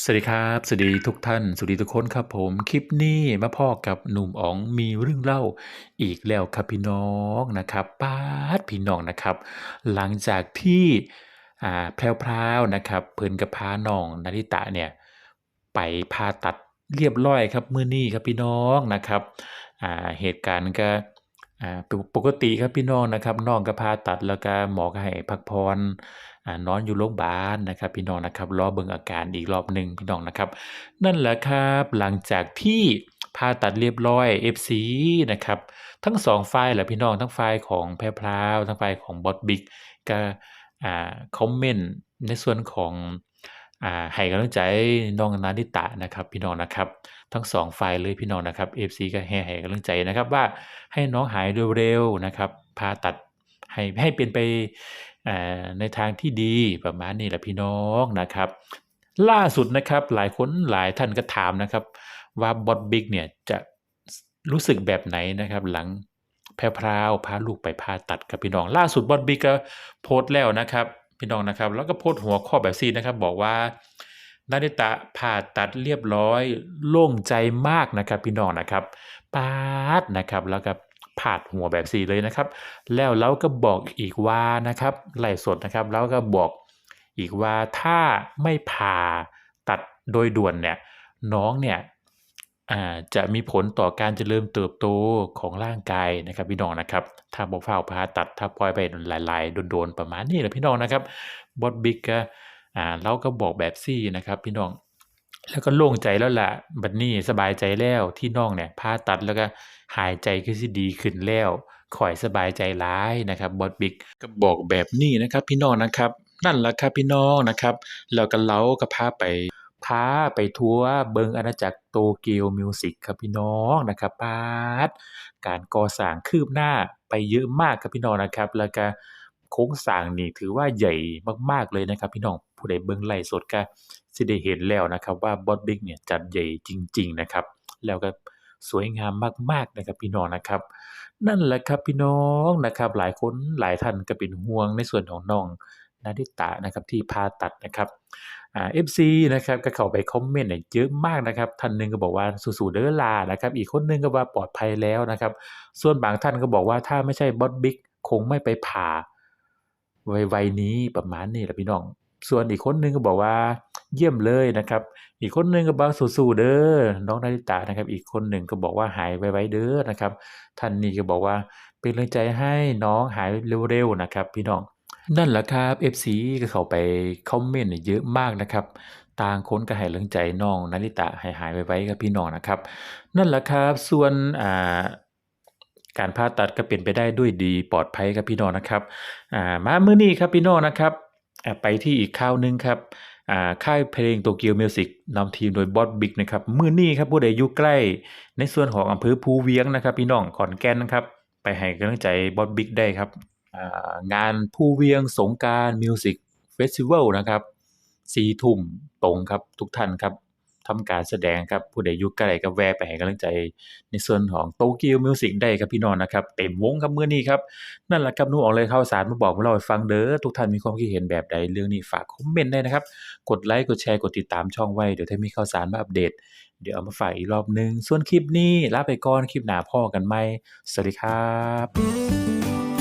สวัสดีครับ สวัสดีทุกท่าน สวัสดีทุกคนครับผม คลิปนี้มาพ้อกับหนุ่มอ๋องมีเรื่องเล่าอีกแล้วครับพี่น้องนะครับป๊าดพี่น้องนะครับ หลังจากที่อ่าแพรวนะครับเพิ่นก็พาน้องนาริตะเนี่ยไปผ่าตัดเรียบร้อยครับมื้อนี้ครับพี่น้องนะครับอ่าเหตุการณ์ก็ อ่าปกติครับพี่น้องนะครับน้องก็ผ่าตัดแล้วก็หมอก็ให้พักผ่อนอ่านอนอยู่โรงพยาบาลนะครับ พี่น้องนะครับรอเบิ่งอาการอีกรอบหนึ่งพี่น้องนะครับ นั่นแหละครับหลังจากที่ผ่าตัดเรียบร้อย FC นะครับทั้งสองฝ่ายแหละพี่น้องทั้งฝ่ายของแพรพราวทั้งฝ่ายของบอสบิ๊กก็อ่าคอมเมนต์ในส่วนของ ให้กำลังใจน้องนาริตะนะครับ พี่น้องนะครับ ทั้งสองฝ่ายเลยพี่น้องนะครับ FC ก็แห่ให้กำลังใจนะครับว่าให้น้องหายเร็วๆนะครับผ่าตัดให้ให้เป็นไปในทางที่ดีประมาณนี้แหละพี่น้องนะครับ ล่าสุดนะครับหลายคนหลายท่านก็ถามนะครับ ว่าบอสบิ๊กเนี่ยจะรู้สึกแบบไหนนะครับหลังแพรพราวพาลูกไปผ่าตัดครับพี่น้อง ล่าสุดบอสบิ๊กก็โพสต์แล้วนะครับ พี่น้องนะครับ แล้วก็โพสหัวข้อแบบซีนะครับ บอกว่านาริตะผ่าตัดเรียบร้อย โล่งใจมากนะครับ พี่น้องนะครับปาดนะครับแล้วก็ผาดหัวแบบซีเลยนะครับ แล้วเราก็บอกอีกว่านะครับไล่สดนะครับ แล้วก็บอกอีกว่าถ้าไม่ผ่าตัดโดยด่วนเนี่ยน้องเนี่ย จะมีผลต่อการเจริญเติบโตของร่างกายนะครับพี่น้องนะครับ ถ้าบ่ฟ้าผ่าตัดถ้าปล่อยไปหลาย ๆ โดน ๆ ประมาณนี้แหละพี่น้องนะครับบอสบิ๊กก็อ่าเราก็บอกแบบซี่นะครับ พี่น้อง แล้วก็โล่งใจแล้วล่ะบัดนี้สบายใจแล้วที่น้องเนี่ยผ่าตัดแล้วก็หายใจคือสิดีขึ้นแล้วขอยสบายใจหลายนะครับบอสบิ๊กก็บอกแบบนี้นะครับ พี่น้องนะครับ นั่นแหละครับพี่น้องนะครับแล้วก็เราก็พาไป พาไปทัวร์เบิงอาณาจักรโตเกียวมิวสิกครับพี่น้องนะครับปาดการก่อสร้างคืบหน้าไปเยอะมากครับพี่น้องนะครับ แล้วก็โครงสร้างนี่ถือว่าใหญ่มากๆเลยนะครับ พี่น้องผู้ใดเบิงไลฟ์สดก็สิได้เห็นแล้วนะครับ ว่าบอสบิ๊กเนี่ยจัดใหญ่จริง ๆนะครับ แล้วก็สวยงามมากๆนะครับพี่น้องนะครับ นั่นแหละครับพี่น้องนะครับ หลายคนหลายท่านก็เป็นห่วงในส่วนของน้องนาริตะนะครับที่ผ่าตัดนะครับ อ่า FC นะครับก็เข้าไปคอมเมนต์เยเยอะมากนะครับท่านหนึ่งก็บอกว่าสู้ๆเด้อลานะครับอีกคนหนึงก็ว่าปลอดภัยแล้วนะครับ ส่วนบางท่านก็บอกว่าถ้าไม่ใช่บอสบิ๊กคงไม่ไปผ่าไวๆนี้ประมาณนี้แหละพี่น้อง ส่วนอีกคนหนึงก็บอกว่าเยี่ยมเลยนะครับ อีกคนหนึงก็บอกสู้ๆเด้อน้องนาริตะนะครับ อีกคนหนึ่งก็บอกว่าหายไวๆเด้อนะครับท่านนี้ก็บอกว่าเป็นกำลังใจให้น้องหายเร็วๆนะครับ พี่น้อง นั่นแหละครับ FC ก็เข้าไปคอมเมนต์เยอะมากนะครับต่างคนก็ให้กำลังใจน้องนาริตะให้หายไวๆครับพี่น้องนะครับ นั่นแหละครับส่วนอ่าการผ่าตัดก็เป็นไปได้ด้วยดีปลอดภัยครับพี่น้องนะครับอ่ามามื้อนี้ครับพี่น้องนะครับไปที่อีกข่าวหนึงครับค่ายเพลง Tokyo Music นำทีมโดยบอสบิ๊กนะครับมื้อนี้ครับผู้ใดอยู่ใกล้ในส่วนของอำเภอภูเวียงนะครับ พี่น้องขอนแก่นนะครับ ไปให้กำลังใจบอสบิ๊กได้ครับ งานภูเวียงสงการมิวสิกเฟสติวัลนะครับสี่ทุ่มตรงครับทุกท่านครับทำการแสดงครับผู้ใดอยู่ใกล้ก็แวะไปให้กำลังใจ ในส่วนของโตเกียวมิวสิกได้ครับพี่น้องนะครับ เต็มวงครับเมื้อนี้ครับ นั่นแหละครับนู่ออกเลยข่าวสารมาบอกมาเล่าให้ฟังเด้อทุกท่านมีความคิดเห็นแบบใดเรื่องนี้ฝากคอมเมนต์ได้นะครับ กดไลค์กดแชร์กดติดตามช่องไว้เดี๋ยวถ้ามีข่าวสารมาอัปเดต เดี๋ยวเอามาฝากอีกรอบหนึงส่วนคลิปนี้ลาไปก่อนคลิปหน้าพ้อกันใหมสวัสดีครับ